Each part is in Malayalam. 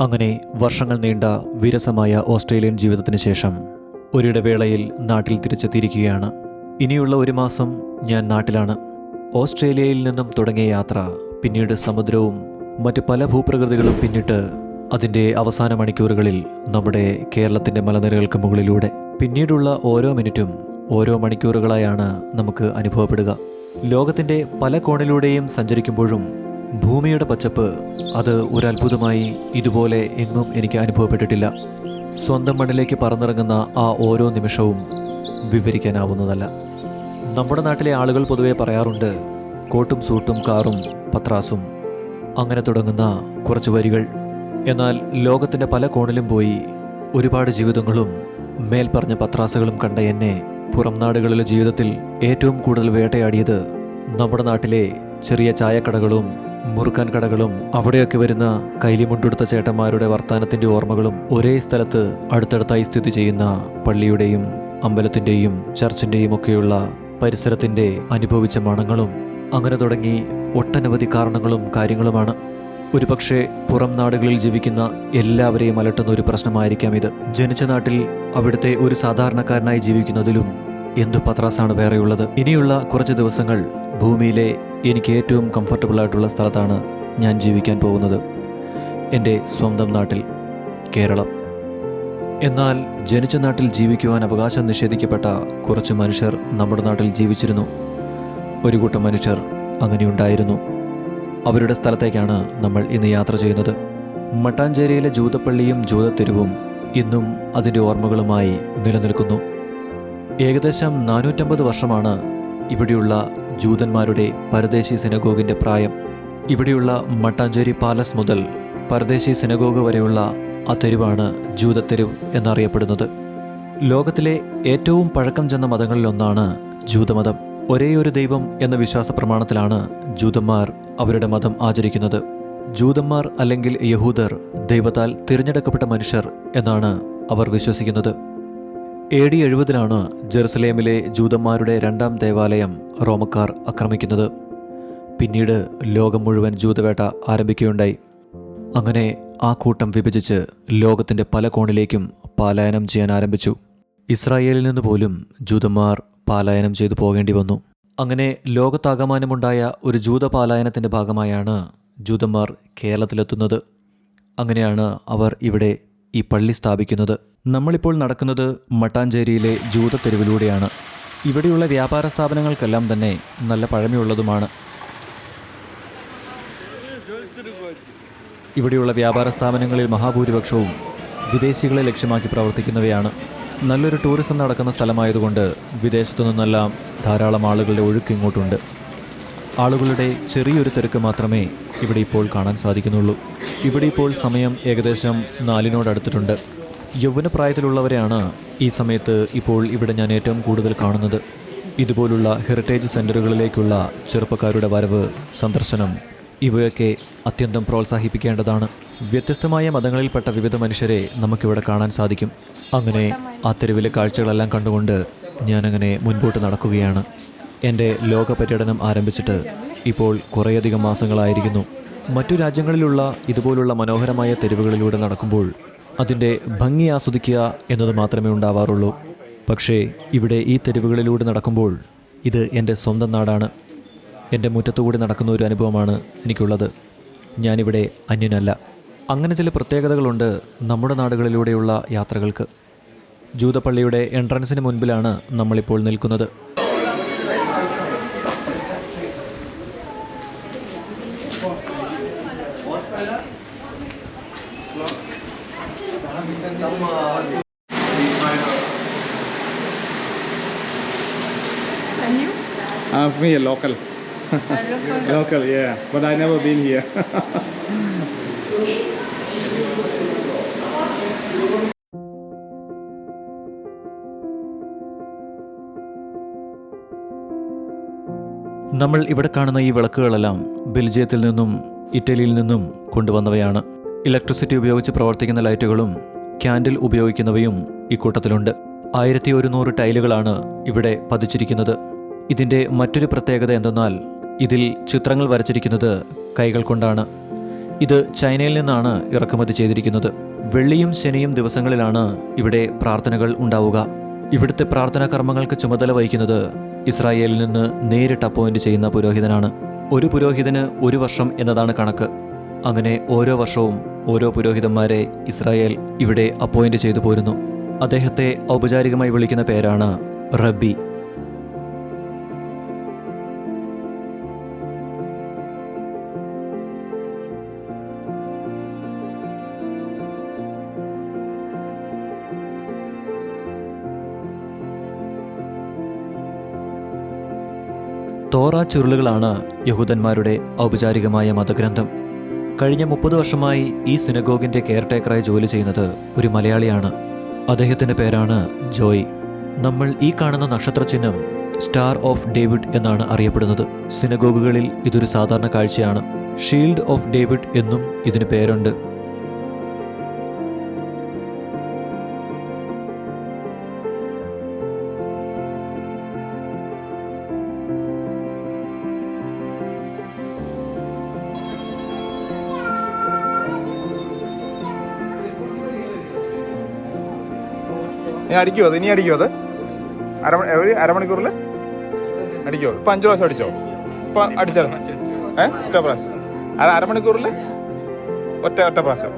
അങ്ങനെ വർഷങ്ങൾ നീണ്ട വിരസമായ ഓസ്ട്രേലിയൻ ജീവിതത്തിന് ശേഷം ഒരിടവേളയിൽ നാട്ടിൽ തിരിച്ചെത്തിയിരിക്കുകയാണ്. ഇനിയുള്ള ഒരു മാസം ഞാൻ നാട്ടിലാണ്. ഓസ്ട്രേലിയയിൽ നിന്നും തുടങ്ങിയ യാത്ര പിന്നീട് സമുദ്രവും മറ്റ് പല ഭൂപ്രകൃതികളും പിന്നിട്ട് അതിന്റെ അവസാന മണിക്കൂറുകളിൽ നമ്മുടെ കേരളത്തിന്റെ മലനിരകൾക്ക് മുകളിലൂടെ. പിന്നീടുള്ള ഓരോ മിനിറ്റും ഓരോ മണിക്കൂറുകളായാണ് നമുക്ക് അനുഭവപ്പെടുക. ലോകത്തിന്റെ പല കോണിലൂടെയും സഞ്ചരിക്കുമ്പോഴും ഭൂമിയുടെ പച്ചപ്പ് അത് ഒരു അത്ഭുതമായി ഇതുപോലെ എങ്ങും എനിക്ക് അനുഭവപ്പെട്ടിട്ടില്ല. സ്വന്തം മണ്ണിലേക്ക് പറന്നിറങ്ങുന്ന ആ ഓരോ നിമിഷവും വിവരിക്കാനാവുന്നതല്ല. നമ്മുടെ നാട്ടിലെ ആളുകൾ പൊതുവെ പറയാറുണ്ട് കോട്ടും സൂട്ടും കാറും പത്രാസും അങ്ങനെ തുടങ്ങുന്ന കുറച്ച് വരികൾ. എന്നാൽ ലോകത്തിന്റെ പല കോണിലും പോയി ഒരുപാട് ജീവിതങ്ങളും മേൽപ്പറഞ്ഞ പത്രാസുകളും കണ്ട എന്നെ പുറം നാടുകളിലെ ജീവിതത്തിൽ ഏറ്റവും കൂടുതൽ വേട്ടയാടിയത് നമ്മുടെ നാട്ടിലെ ചെറിയ ചായക്കടകളും മുറുക്കാൻ കടകളും അവിടെയൊക്കെ വരുന്ന കൈലിമുണ്ടെടുത്ത ചേട്ടന്മാരുടെ വർത്താനത്തിന്റെ ഓർമ്മകളും ഒരേ സ്ഥലത്ത് അടുത്തടുത്തായി സ്ഥിതി ചെയ്യുന്ന പള്ളിയുടെയും അമ്പലത്തിന്റെയും ചർച്ചിന്റെയും ഒക്കെയുള്ള പരിസരത്തിന്റെ അനുഭവിച്ച മണങ്ങളും അങ്ങനെ തുടങ്ങി ഒട്ടനവധി കാരണങ്ങളും കാര്യങ്ങളുമാണ്. ഒരുപക്ഷെ പുറം നാടുകളിൽ ജീവിക്കുന്ന എല്ലാവരെയും അലട്ടുന്ന ഒരു പ്രശ്നമായിരിക്കാം ഇത്. ജനിച്ച നാട്ടിൽ അവിടുത്തെ ഒരു സാധാരണക്കാരനായി ജീവിക്കുന്നതിലും എന്തു പത്രാസാണ് വേറെയുള്ളത്? ഇനിയുള്ള കുറച്ച് ദിവസങ്ങൾ ഭൂമിയിലെ എനിക്ക് ഏറ്റവും കംഫർട്ടബിൾ ആയിട്ടുള്ള സ്ഥലത്താണ് ഞാൻ ജീവിക്കാൻ പോകുന്നത്. എന്റെ സ്വന്തം നാട്ടിൽ കേരളം. എന്നാൽ ജനിച്ച നാട്ടിൽ ജീവിക്കുവാൻ അവകാശം നിഷേധിക്കപ്പെട്ട കുറച്ച് മനുഷ്യർ നമ്മുടെ നാട്ടിൽ ജീവിച്ചിരുന്നു. ഒരു കൂട്ടം മനുഷ്യർ അങ്ങനെയുണ്ടായിരുന്നു. അവരുടെ സ്ഥലത്തേക്കാണ് നമ്മൾ ഇന്ന് യാത്ര ചെയ്യുന്നത്. മട്ടാഞ്ചേരിയിലെ ജൂതപ്പള്ളിയും ജൂതത്തെരുവും ഇന്നും അതിന്റെ ഓർമ്മകളുമായി നിലനിൽക്കുന്നു. ഏകദേശം നാനൂറ്റമ്പത് വർഷമാണ് ഇവിടെയുള്ള ജൂതന്മാരുടെ പരദേശി സിനഗോഗിന്റെ പ്രായം ഇവിടെയുള്ള മട്ടാഞ്ചേരി പാലസ് മുതൽ പരദേശി സിനഗോഗ് വരെയുള്ള ആ തെരുവാണ് ജൂതത്തെരുവ് എന്നറിയപ്പെടുന്നത്. ലോകത്തിലെ ഏറ്റവും പഴക്കം ചെന്ന മതങ്ങളിലൊന്നാണ് ജൂതമതം. ഒരേയൊരു ദൈവം എന്ന വിശ്വാസ പ്രമാണത്തിലാണ് ജൂതന്മാർ അവരുടെ മതം ആചരിക്കുന്നത്. ജൂതന്മാർ അല്ലെങ്കിൽ യഹൂദർ ദൈവത്താൽ തിരഞ്ഞെടുക്കപ്പെട്ട മനുഷ്യർ എന്നാണ് അവർ വിശ്വസിക്കുന്നത്. എ ഡി എഴുപതിലാണ് ജെറുസലേമിലെ ജൂതന്മാരുടെ രണ്ടാം ദേവാലയം റോമക്കാർ ആക്രമിക്കുന്നത്. പിന്നീട് ലോകം മുഴുവൻ ജൂതവേട്ട ആരംഭിക്കുകയുണ്ടായി. അങ്ങനെ ആ കൂട്ടം വിഭജിച്ച് ലോകത്തിന്റെ പല കോണിലേക്കും പലായനം ചെയ്യാൻ ആരംഭിച്ചു. ഇസ്രായേലിൽ നിന്ന് പോലും ജൂതന്മാർ പാലായനം ചെയ്തു പോകേണ്ടി വന്നു. അങ്ങനെ ലോകത്താകമാനമുണ്ടായ ഒരു ജൂത പാലായനത്തിന്റെ ഭാഗമായാണ് ജൂതന്മാർ കേരളത്തിലെത്തുന്നത്. അങ്ങനെയാണ് അവർ ഇവിടെ ഈ പള്ളി സ്ഥാപിക്കുന്നത്. നമ്മളിപ്പോൾ നടക്കുന്നത് മട്ടാഞ്ചേരിയിലെ ജൂത തെരുവിലൂടെയാണ് ഇവിടെയുള്ള വ്യാപാര സ്ഥാപനങ്ങൾക്കെല്ലാം തന്നെ നല്ല പഴമയുള്ളതുമാണ്. ഇവിടെയുള്ള വ്യാപാര സ്ഥാപനങ്ങളിൽ മഹാഭൂരിപക്ഷവും വിദേശികളെ ലക്ഷ്യമാക്കി പ്രവർത്തിക്കുന്നവയാണ്. നല്ലൊരു ടൂറിസം നടക്കുന്ന സ്ഥലമായതുകൊണ്ട് വിദേശത്തു നിന്നെല്ലാം ധാരാളം ആളുകളുടെ ഒഴുക്ക് ഇങ്ങോട്ടുണ്ട്. ആളുകളുടെ ചെറിയൊരു തിരക്ക് മാത്രമേ ഇവിടെ ഇപ്പോൾ കാണാൻ സാധിക്കുന്നുള്ളൂ. ഇവിടെ ഇപ്പോൾ സമയം ഏകദേശം നാലിനോടടുത്തിട്ടുണ്ട് യൗവനപ്രായത്തിലുള്ളവരെയാണ് ഈ സമയത്ത് ഇപ്പോൾ ഇവിടെ ഞാൻ ഏറ്റവും കൂടുതൽ കാണുന്നത്. ഇതുപോലുള്ള ഹെറിറ്റേജ് സെന്ററുകളിലേക്കുള്ള ചെറുപ്പക്കാരുടെ വരവ് സന്ദർശനം ഇവയൊക്കെ അത്യന്തം പ്രോത്സാഹിപ്പിക്കേണ്ടതാണ്. വ്യത്യസ്തമായ മതങ്ങളിൽപ്പെട്ട വിവിധ മനുഷ്യരെ നമുക്കിവിടെ കാണാൻ സാധിക്കും. അങ്ങനെ ആ തെരുവിലെ കാഴ്ചകളെല്ലാം കണ്ടുകൊണ്ട് ഞാനങ്ങനെ മുൻപോട്ട് നടക്കുകയാണ്. എന്റെ ലോക പര്യടനം ആരംഭിച്ചിട്ട് ഇപ്പോൾ കുറേയധികം മാസങ്ങളായിരിക്കുന്നു. മറ്റു രാജ്യങ്ങളിലുള്ള ഇതുപോലുള്ള മനോഹരമായ തെരുവുകളിലൂടെ നടക്കുമ്പോൾ അതിന്റെ ഭംഗി ആസ്വദിക്കുക എന്നത് മാത്രമേ ഉണ്ടാവാറുള്ളൂ. പക്ഷേ ഇവിടെ ഈ തെരുവുകളിലൂടെ നടക്കുമ്പോൾ ഇത് എന്റെ സ്വന്തം നാടാണ്. എന്റെ മുറ്റത്തുകൂടി നടക്കുന്ന ഒരു അനുഭവമാണ് എനിക്കുള്ളത്. ഞാനിവിടെ അന്യനല്ല. അങ്ങനെ ചില പ്രത്യേകതകളുണ്ട് നമ്മുടെ നാടുകളിലൂടെയുള്ള യാത്രകൾക്ക്. ജൂതപ്പള്ളിയുടെ എൻട്രൻസിന് മുൻപിലാണ് നമ്മളിപ്പോൾ നിൽക്കുന്നത്. And you? I'm here, local. Local? Local, yeah. But I never been here. നമ്മൾ ഇവിടെ കാണുന്ന ഈ വിളക്കുകളെല്ലാം ബെൽജിയത്തിൽ നിന്നും ഇറ്റലിയിൽ നിന്നും കൊണ്ടുവന്നവയാണ്. ഇലക്ട്രിസിറ്റി ഉപയോഗിച്ച് പ്രവർത്തിക്കുന്ന ലൈറ്റുകളും ക്യാൻഡിൽ ഉപയോഗിക്കുന്നവയും ഇക്കൂട്ടത്തിലുണ്ട്. ആയിരത്തി ഒരുന്നൂറ് ടൈലുകളാണ് ഇവിടെ പതിച്ചിരിക്കുന്നത്. ഇതിന്റെ മറ്റൊരു പ്രത്യേകത എന്തെന്നാൽ ഇതിൽ ചിത്രങ്ങൾ വരച്ചിരിക്കുന്നത് കൈകൾ കൊണ്ടാണ്. ഇത് ചൈനയിൽ നിന്നാണ് ഇറക്കുമതി ചെയ്തിരിക്കുന്നത്. വെള്ളിയും ശനിയും ദിവസങ്ങളിലാണ് ഇവിടെ പ്രാർത്ഥനകൾ ഉണ്ടാവുക. ഇവിടുത്തെ പ്രാർത്ഥനാ കർമ്മങ്ങൾക്ക് ചുമതല വഹിക്കുന്നത് ഇസ്രായേലിൽ നിന്ന് നേരിട്ട് അപ്പോയിന്റ് ചെയ്യുന്ന പുരോഹിതനാണ്. ഒരു പുരോഹിതന് ഒരു വർഷം എന്നതാണ് കണക്ക്. അങ്ങനെ ഓരോ വർഷവും ഓരോ പുരോഹിതന്മാരെ ഇസ്രായേൽ ഇവിടെ അപ്പോയിന്റ് ചെയ്തു പോരുന്നു. അദ്ദേഹത്തെ ഔപചാരികമായി വിളിക്കുന്ന പേരാണ് റബ്ബി. തോറ ചുരുളുകളാണ് യഹൂദന്മാരുടെ ഔപചാരികമായ മതഗ്രന്ഥം. കഴിഞ്ഞ മുപ്പത് വർഷമായി ഈ സിനഗോഗിന്റെ കെയർടേക്കറായി ജോലി ചെയ്യുന്നത് ഒരു മലയാളിയാണ്. അദ്ദേഹത്തിന്റെ പേരാണ് ജോയ്. നമ്മൾ ഈ കാണുന്ന നക്ഷത്ര ചിഹ്നം സ്റ്റാർ ഓഫ് ഡേവിഡ് എന്നാണ് അറിയപ്പെടുന്നത്. സിനഗോഗുകളിൽ ഇതൊരു സാധാരണ കാഴ്ചയാണ്. ഷീൽഡ് ഓഫ് ഡേവിഡ് എന്നും ഇതിന് പേരുണ്ട്. നീ അടിക്കുമോ അത്? ഇനി അടിക്കുമോ അത്? അര ഒരു അരമണിക്കൂറിൽ അടിക്കുമോ ഇപ്പം അഞ്ചു പ്രാവശ്യം അടിച്ചോ? ഇപ്പം അടിച്ചാലോ ഏ? ഒറ്റ പ്രാവശ്യം. അര അരമണിക്കൂറിൽ ഒറ്റ ഒറ്റ പ്രാവശ്യം.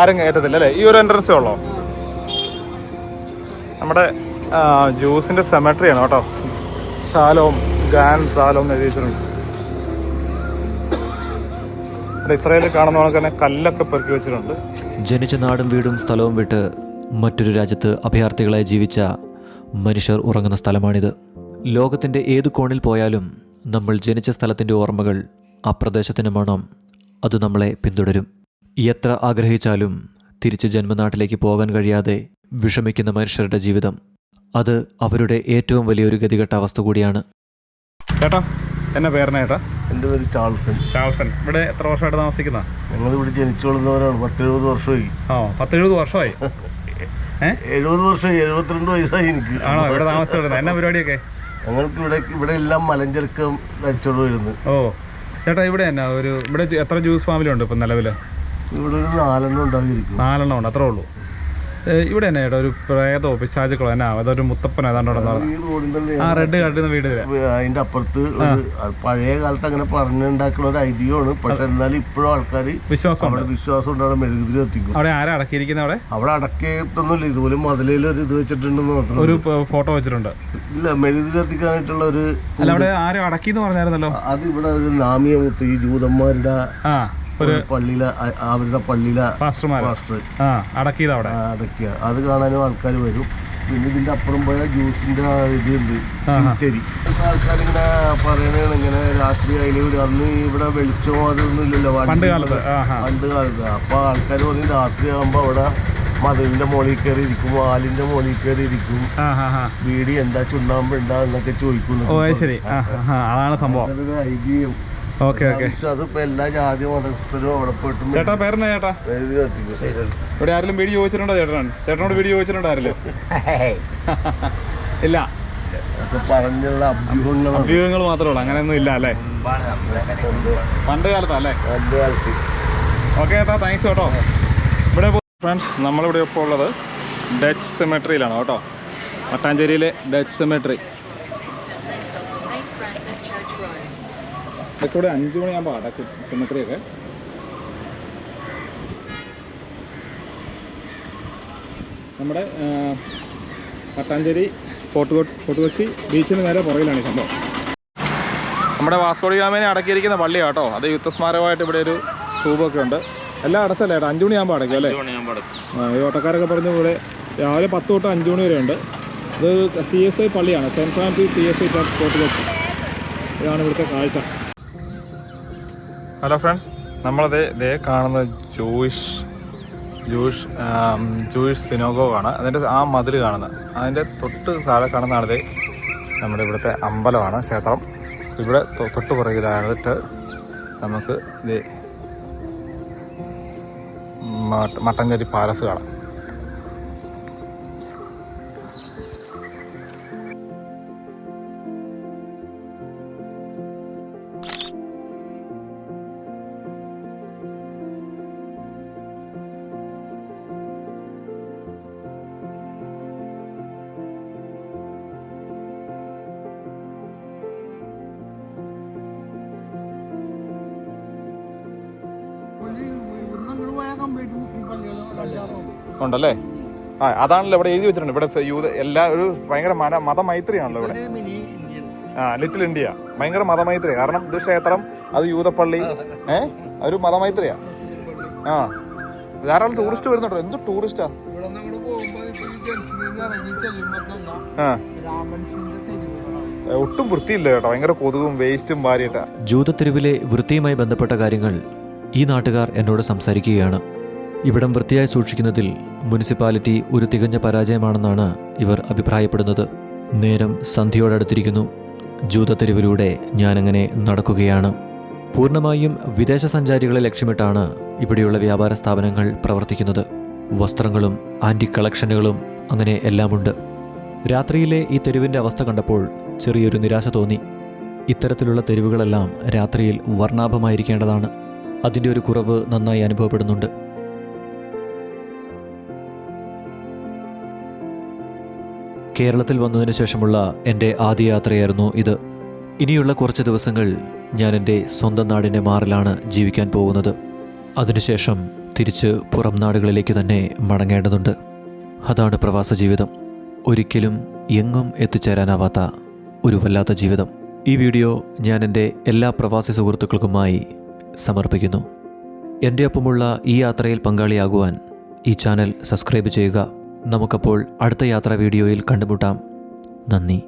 ആരും കയറ്റത്തില്ല അല്ലേ? ഈ ഒരു എൻട്രൻസേ ഉള്ളോ? നമ്മുടെ ജ്യൂസിന്റെ സെമട്രിയാണ് കേട്ടോ. ശാലോം ഗാൻ സാലോം എന്ന് എഴുതി ഇസ്രായേലിൽ കാണുന്ന കണക്ക് തന്നെ കല്ലൊക്കെ പെറുക്കി വെച്ചിട്ടുണ്ട്. ജനിച്ച നാടും വീടും സ്ഥലവും വിട്ട് മറ്റൊരു രാജ്യത്ത് അഭയാർത്ഥികളായി ജീവിച്ച മനുഷ്യർ ഉറങ്ങുന്ന സ്ഥലമാണിത്. ലോകത്തിന്റെ ഏത് കോണിൽ പോയാലും നമ്മൾ ജനിച്ച സ്ഥലത്തിന്റെ ഓർമ്മകൾ ആ പ്രദേശത്തിന് മണം അത് നമ്മളെ പിന്തുടരും. എത്ര ആഗ്രഹിച്ചാലും തിരിച്ച് ജന്മനാട്ടിലേക്ക് പോകാൻ കഴിയാതെ വിഷമിക്കുന്ന മനുഷ്യരുടെ ജീവിതം. അത് അവരുടെ ഏറ്റവും വലിയൊരു ഗതികെട്ട അവസ്ഥ കൂടിയാണ്. ചേട്ടാ എന്നാ പേരണ ചേട്ടാ? എന്റെ പേര് ചാൾസൺ. ചാൾസൺ. ഇവിടെ എത്ര വർഷമായിട്ട് താമസിക്കുന്ന ഞങ്ങൾ ഇവിടെ ജനിച്ചു വളർന്നവരാണ്. പത്തെഴുപത് വർഷമായി. ആ പത്തെഴുപത് വർഷമായി? എഴുപത് വർഷമായി. എഴുപത്തിരണ്ട് വയസ്സായി എനിക്ക്. ആണോ? ഇവിടെ താമസിച്ചിരുന്നത് എന്നാ പരിപാടിയൊക്കെ? ഞങ്ങൾക്ക് ഇവിടെ ഇവിടെ എല്ലാം മലഞ്ചെറുക്കം കഴിച്ചോണ്ട് വരുന്നത് ഓ ചേട്ടാ ഇവിടെ എന്നാ? ഒരു ഇവിടെ എത്ര ജ്യൂസ് ഫാമിലി ഉണ്ട് ഇപ്പം നിലവിൽ ഇവിടെ ഒരു നാലെണ്ണം ഉണ്ടാകും നാലെണ്ണം ഉണ്ട്. അത്രേ ഉള്ളൂ. ഇവിടെ തന്നെ ഒരു പ്രേതോ പിശാചുക്കളോ എന്നാ അതൊരു മുത്തപ്പനോ ഏതാണ്ട് ആ റെഡ് കാട്ടുന്ന വീട് അതിന്റെ അപ്പുറത്ത് പഴയ കാലത്ത് അങ്ങനെ പറഞ്ഞുണ്ടാക്കുന്ന ഒരു ഐതിഹ്യമാണ്. പക്ഷെ എന്നാലും ഇപ്പോഴും ആൾക്കാർ വിശ്വാസം വിശ്വാസം ഉണ്ട് അവിടെ മെഴുകുതിരി എത്തിക്കും അവിടെ ആരാ അടക്കിയിരിക്കുന്നത് അവിടെ? അവിടെ അടക്കിയിട്ടൊന്നുമില്ല ഇതുപോലെ മതിലയിൽ ഒരു ഇത് വെച്ചിട്ടുണ്ടെന്ന് മാത്രം ഒരു ഫോട്ടോ വെച്ചിട്ടുണ്ട്. ഇല്ല മെഴുകുതിരി എത്തിക്കാനായിട്ടുള്ള ഒരു അല്ല അവിടെ ആരും അടക്കി എന്ന് പറഞ്ഞായിരുന്നല്ലോ? അത് ഇവിടെ ഒരു നാമിയമുത്ത് ഈ ജൂതന്മാരുടെ ഒരു പള്ളിയിലെ അവരുടെ പള്ളിയിലെ പാസ്റ്റർ. ആ അടക്കിയത് അവിടെ. അടക്കിയ. അത് കാണാനും ആൾക്കാർ വരും. പിന്നെ ഇതിന്റെ അപ്പുറം പോയ ജ്യൂസിന്റെ ഇത് ഉണ്ട് ശീത്തരി ആൾക്കാരിങ്ങനെ പറയണ ഇങ്ങനെ രാത്രി അതിലൂടെ അന്ന് ഇവിടെ വെളിച്ചമോ അതൊന്നും ഇല്ലല്ലോ പണ്ട് കാലത്ത് പണ്ട് കാലത്ത്. അപ്പൊ ആൾക്കാർ പറഞ്ഞു രാത്രി ആകുമ്പോ അവിടെ മതിലിന്റെ മുകളിൽ കയറി ഇരിക്കും ആലിന്റെ മുകളിൽ കയറി ഇരിക്കും. ബീഡി എന്താ ചുണ്ണാമ്പ് ഉണ്ടാ എന്നൊക്കെ ചോദിക്കുന്നു അതാണ് സംഭവം. ഐതിഹ്യം. Okay okay. പക്ഷെ അതിപ്പോ എല്ലാ ജാതി മതസ്ഥരും അവിടെ പോയിട്ട് ചേട്ടാ പേരെന്നാ ചേട്ടാ? മെഴുകുതിരി കത്തിക്കും ഇവിടെ ആരെങ്കിലും വീഡിയോ ചോദിച്ചിട്ടുണ്ടോ ചേട്ടനാണ് ചേട്ടനോട് വീഡിയോ ചോദിച്ചിട്ടുണ്ടോ ആരെങ്കിലും? ഇല്ല. പറഞ്ഞുള്ള അഭ്യൂഹങ്ങൾ മാത്രമേ ഉള്ളൂ അങ്ങനെയൊന്നും ഇല്ല അല്ലേ? പണ്ട് കാലത്താ അല്ലേ? പണ്ട് കാലത്ത്. ഓക്കെ ചേട്ടാ താങ്ക്സ് കേട്ടോ. ഇവിടെ ഫ്രണ്ട്സ് നമ്മളിവിടെ ഇപ്പോൾ ഉള്ളത് ഡച്ച് സെമെട്രിയിലാണ് കേട്ടോ. മട്ടാഞ്ചേരിയിലെ ഡച്ച് സെമെട്രി ഇതൊക്കെ ഇവിടെ അഞ്ച് മണിയാകുമ്പോൾ അടക്കും സിമിട്രിയൊക്കെ നമ്മുടെ പട്ടാഞ്ചേരി ഫോർട്ട് ഫോർട്ട് കൊച്ചി ബീച്ചിന് നേരെ പുറകിലാണ് ഈ സംഭവം. നമ്മുടെ വാസ്കോഡി ഗാമിനെ അടക്കിയിരിക്കുന്ന പള്ളി കേട്ടോ. അത് യുദ്ധസ്മാരകമായിട്ട് ഇവിടെ ഒരു തൂബൊക്കെ ഉണ്ട്. എല്ലാം അടച്ചല്ലേ? ഏട്ടാ അഞ്ചു മണിയാകുമ്പോൾ അടയ്ക്കും അല്ലേ? ഈ ഓട്ടക്കാരൊക്കെ പറഞ്ഞു ഇവിടെ രാവിലെ പത്ത് തൊട്ട് അഞ്ചു മണി വരെ ഉണ്ട്. ഇത് സി എസ് ഐ പള്ളിയാണ്. Saint Francis C S I church Fort Kochi. ഇതാണ് ഇവിടുത്തെ കാഴ്ച. ഹലോ ഫ്രണ്ട്സ് നമ്മളത് ഇതേ കാണുന്ന ജൂയിഷ് ജൂയിഷ് ജൂയിഷ് ആണ്. അതിന്റെ ആ മതിൽ കാണുന്നത് അതിന്റെ തൊട്ട് താഴെ കാണുന്നതാണിത് നമ്മുടെ ഇവിടുത്തെ അമ്പലമാണ് ക്ഷേത്രം. ഇവിടെ തൊട്ട് പുറകിലായിട്ട് നമുക്ക് ഇത് മട്ട- മട്ടഞ്ചേരി പാലസ് കാണാം. ഉണ്ടല്ലേ? ആ അതാണല്ലോ ഇവിടെ എഴുതി വെച്ചിട്ടുണ്ട്. ഇവിടെ യൂത് എല്ലാ ഒരു ഭയങ്കര മന മതമൈത്രിയാണല്ലോ ഇവിടെ. ആ ലിറ്റിൽ ഇന്ത്യ ഭയങ്കര മതമൈത്രി കാരണം ഇത് ക്ഷേത്രം അത് യൂതപ്പള്ളി ഏ? ഒരു മതമൈത്രിയാ. ആ. ധാരാളം ടൂറിസ്റ്റ് വരുന്നുണ്ടോ? എന്ത് ടൂറിസ്റ്റാ ആ? ഒട്ടും വൃത്തിയില്ല കേട്ടോ. ഭയങ്കര കൊതുകും വേസ്റ്റും വാരിയിട്ടാ. ജൂതത്തെരുവിലെ വൃത്തിയുമായി ബന്ധപ്പെട്ട കാര്യങ്ങൾ ഈ നാട്ടുകാർ എന്നോട് സംസാരിക്കുകയാണ്. ഇവിടം വൃത്തിയായി സൂക്ഷിക്കുന്നതിൽ മുനിസിപ്പാലിറ്റി ഒരു തികഞ്ഞ പരാജയമാണെന്നാണ് ഇവർ അഭിപ്രായപ്പെടുന്നത്. നേരം സന്ധ്യയോടടുത്തിരിക്കുന്നു. ജൂതത്തെരുവിലൂടെ ഞാനങ്ങനെ നടക്കുകയാണ്. പൂർണമായും വിദേശ സഞ്ചാരികളെ ലക്ഷ്യമിട്ടാണ് ഇവിടെയുള്ള വ്യാപാര സ്ഥാപനങ്ങൾ പ്രവർത്തിക്കുന്നത്. വസ്ത്രങ്ങളും ആന്റി കളക്ഷനുകളും അങ്ങനെ എല്ലാമുണ്ട്. രാത്രിയിലെ ഈ തെരുവിന്റെ അവസ്ഥ കണ്ടപ്പോൾ ചെറിയൊരു നിരാശ തോന്നി. ഇത്തരത്തിലുള്ള തെരുവുകളെല്ലാം രാത്രിയിൽ വർണാഭമായിരിക്കേണ്ടതാണ്. അതിന്റെ ഒരു കുറവ് നന്നായി അനുഭവപ്പെടുന്നുണ്ട്. കേരളത്തിൽ വന്നതിന് ശേഷമുള്ള എന്റെ ആദ്യ യാത്രയായിരുന്നു ഇത്. ഇനിയുള്ള കുറച്ച് ദിവസങ്ങൾ ഞാൻ എന്റെ സ്വന്തം നാടിന്റെ മാറിലാണ് ജീവിക്കാൻ പോകുന്നത്. അതിനുശേഷം തിരിച്ച് പുറം നാടുകളിലേക്ക് തന്നെ മടങ്ങേണ്ടതുണ്ട്. അതാണ് പ്രവാസ ജീവിതം. ഒരിക്കലും എങ്ങും എത്തിച്ചേരാനാവാത്ത ഒരു വല്ലാത്ത ജീവിതം. ഈ വീഡിയോ ഞാൻ എന്റെ എല്ലാ പ്രവാസി സുഹൃത്തുക്കൾക്കുമായി സമർപ്പിക്കുന്നു. എന്റെ ഒപ്പമുള്ള ഈ യാത്രയിൽ പങ്കാളിയാകുവാൻ ഈ ചാനൽ സബ്സ്ക്രൈബ് ചെയ്യുക. നമുക്കപ്പോൾ അടുത്ത യാത്രാ വീഡിയോയിൽ കണ്ടുമുട്ടാം. നന്ദി.